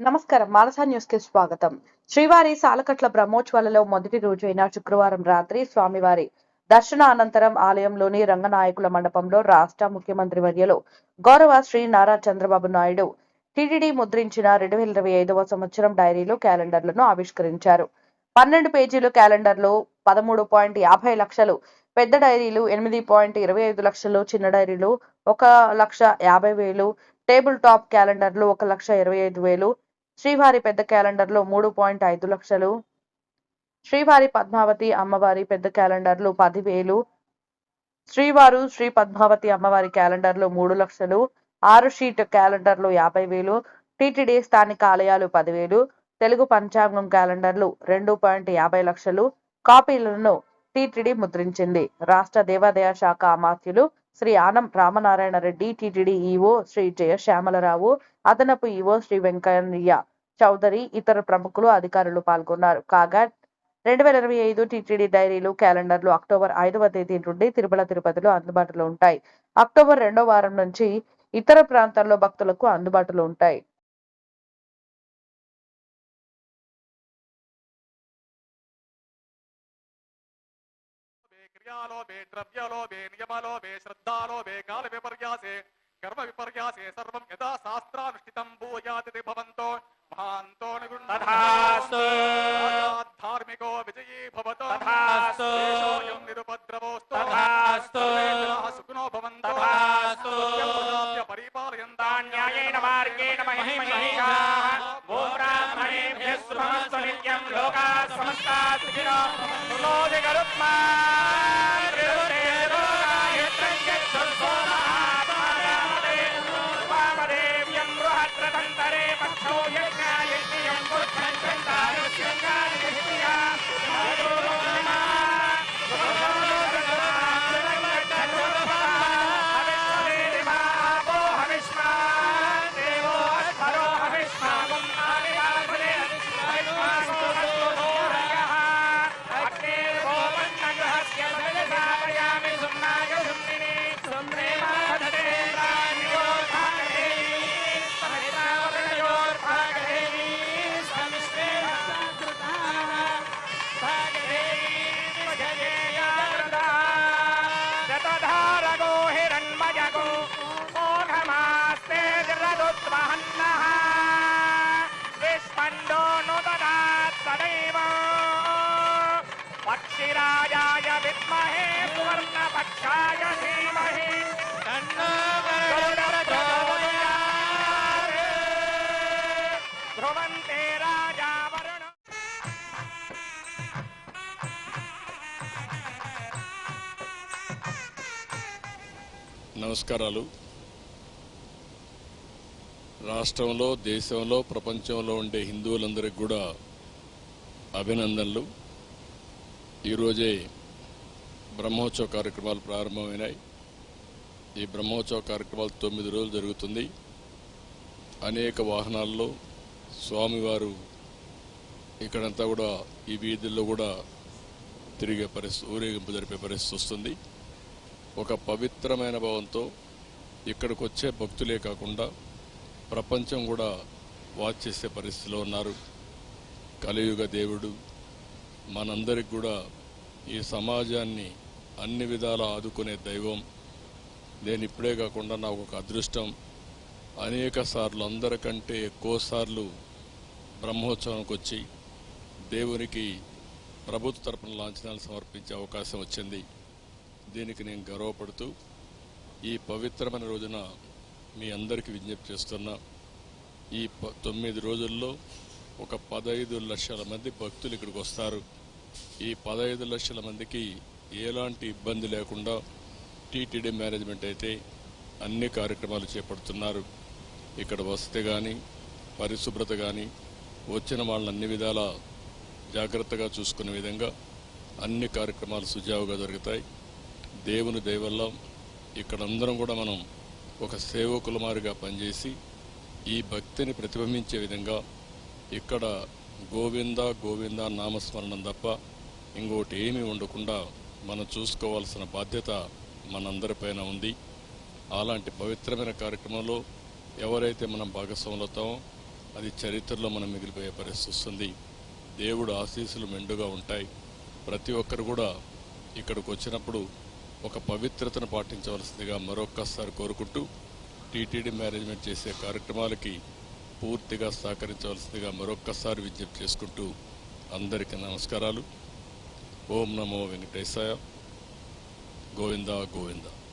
నమస్కారం. మానసా న్యూస్కి స్వాగతం. శ్రీవారి సాలకట్ల బ్రహ్మోత్సవాలలో మొదటి రోజు అయిన శుక్రవారం రాత్రి స్వామివారి దర్శన అనంతరం ఆలయంలోని రంగనాయకుల మండపంలో రాష్ట్ర ముఖ్యమంత్రి వర్యలో గౌరవ శ్రీ నారా చంద్రబాబు నాయుడు టీటీడీ ముద్రించిన రెండు వేల ఇరవై ఐదవ సంవత్సరం డైరీలు క్యాలెండర్లను ఆవిష్కరించారు. పన్నెండు పేజీలు క్యాలెండర్లు పదమూడు పాయింట్ యాభై లక్షలు పెద్ద డైరీలు ఎనిమిది పాయింట్ ఇరవై ఐదు లక్షలు చిన్న డైరీలు ఒక లక్ష యాభై వేలు టేబుల్ టాప్ క్యాలెండర్లు ఒక లక్ష ఇరవై ఐదు వేలు శ్రీవారి పెద్ద క్యాలెండర్లు మూడు పాయింట్ ఐదు లక్షలు. శ్రీవారి పద్మావతి అమ్మవారి పెద్ద క్యాలెండర్లు పదివేలు. శ్రీవారు శ్రీ పద్మావతి అమ్మవారి క్యాలెండర్లు మూడు లక్షలు. ఆరు షీట్ క్యాలెండర్లు యాభై వేలు టీటీడీ స్థానిక ఆలయాలు పదివేలు. తెలుగు పంచాంగం క్యాలెండర్లు రెండు పాయింట్ యాభై లక్షలు. కాపీలను టీటీడీ ముద్రించింది. రాష్ట్ర దేవాదాయ శాఖ అమాత్యులు శ్రీ ఆనం రామనారాయణ రెడ్డి టీటీడీ ఈవో శ్రీ జయశ్యామలరావు అదనపు ఈవో శ్రీ వెంకయ్య చౌదరి ఇతర ప్రముఖులు అధికారులు పాల్గొన్నారు. కాగా రెండు వేల ఇరవై ఐదు టీటీడీ డైరీలు క్యాలెండర్లు అక్టోబర్ ఐదవ తేదీ నుండి తిరుమల తిరుపతిలో అందుబాటులో ఉంటాయి. అక్టోబర్ రెండో వారం నుంచి ఇతర ప్రాంతాల్లో భక్తులకు అందుబాటులో ఉంటాయి. विद्यालोभे द्रव्यलोभे नियमलोभे श्रद्धालोभे कालविपर्यासे कर्मविपर्यासे सर्वं यदा शास्त्रानुष्ठितं भूयादिति भवन्तो महान्तो निगुणस्तथास्तु विजयी भवतो। तथास्तु। मार्गेण 次のこの腕がルッパー నమస్కారాలు. రాష్ట్రంలో దేశంలో ప్రపంచంలో ఉండే హిందువులందరికీ కూడా అభినందనలు. ఈరోజే బ్రహ్మోత్సవ కార్యక్రమాలు ప్రారంభమైనాయి. ఈ బ్రహ్మోత్సవ కార్యక్రమాలు తొమ్మిది రోజులు జరుగుతుంది. అనేక వాహనాల్లో స్వామివారు ఇక్కడంతా కూడా ఈ వీధుల్లో కూడా తిరిగే పరిస్థితి ఊరేగింపు జరిపే పరిస్థితి వస్తుంది. ఒక పవిత్రమైన భావంతో ఇక్కడికి వచ్చే భక్తులే కాకుండా ప్రపంచం కూడా వాచ్ చేసే పరిస్థితిలో ఉన్నారు. కలియుగ దేవుడు మనందరికి కూడా ఈ సమాజాన్ని అన్ని విధాల ఆదుకునే దైవం. నేను ఇప్పుడే కాకుండా నాకు ఒక అదృష్టం. అనేక సార్లు అందరికంటే ఎక్కువసార్లు బ్రహ్మోత్సవానికి వచ్చి దేవునికి ప్రభుత్వ తరపున లాంఛనాలు సమర్పించే అవకాశం వచ్చింది. దీనికి నేను గర్వపడుతూ ఈ పవిత్రమైన రోజున మీ అందరికీ విజ్ఞప్తి చేస్తున్నా. ఈ తొమ్మిది రోజుల్లో ఒక పదహైదు లక్షల మంది భక్తులు ఇక్కడికి వస్తారు. ఈ పదహైదు లక్షల మందికి ఎలాంటి ఇబ్బంది లేకుండా టీటీడీ మేనేజ్మెంట్ అయితే అన్ని కార్యక్రమాలు చేపడుతున్నారు. ఇక్కడ వసతి కానీ పరిశుభ్రత కానీ వచ్చిన వాళ్ళని అన్ని విధాల జాగ్రత్తగా చూసుకునే విధంగా అన్ని కార్యక్రమాలు సుజావుగా జరుగుతాయి. దేవుని దయవల్ల ఇక్కడ అందరం కూడా మనం ఒక సేవకుల మారిగా పనిచేసి ఈ భక్తిని ప్రతిబింబించే విధంగా ఇక్కడ గోవింద గోవింద నామస్మరణం తప్ప ఇంకోటి ఏమీ ఉండకుండా మనం చూసుకోవాల్సిన బాధ్యత మనందరిపైన ఉంది. అలాంటి పవిత్రమైన కార్యక్రమంలో ఎవరైతే మనం భాగస్వాములు అవుతామో అది చరిత్రలో మనం మిగిలిపోయే పరిస్థితి వస్తుంది. దేవుడు ఆశీస్సులు మెండుగా ఉంటాయి. ప్రతి ఒక్కరు కూడా ఇక్కడికి వచ్చినప్పుడు ఒక పవిత్రతను పాటించవలసిందిగా మరొక్కసారి కోరుకుంటూ టీటీడీ మేనేజ్మెంట్ చేసే కార్యక్రమాలకి పూర్తిగా సహకరించవలసిందిగా మరొక్కసారి విజ్ఞప్తి చేసుకుంటూ అందరికీ నమస్కారాలు. ఓం నమో వెంకటేశాయ. గోవిందా గోవిందా.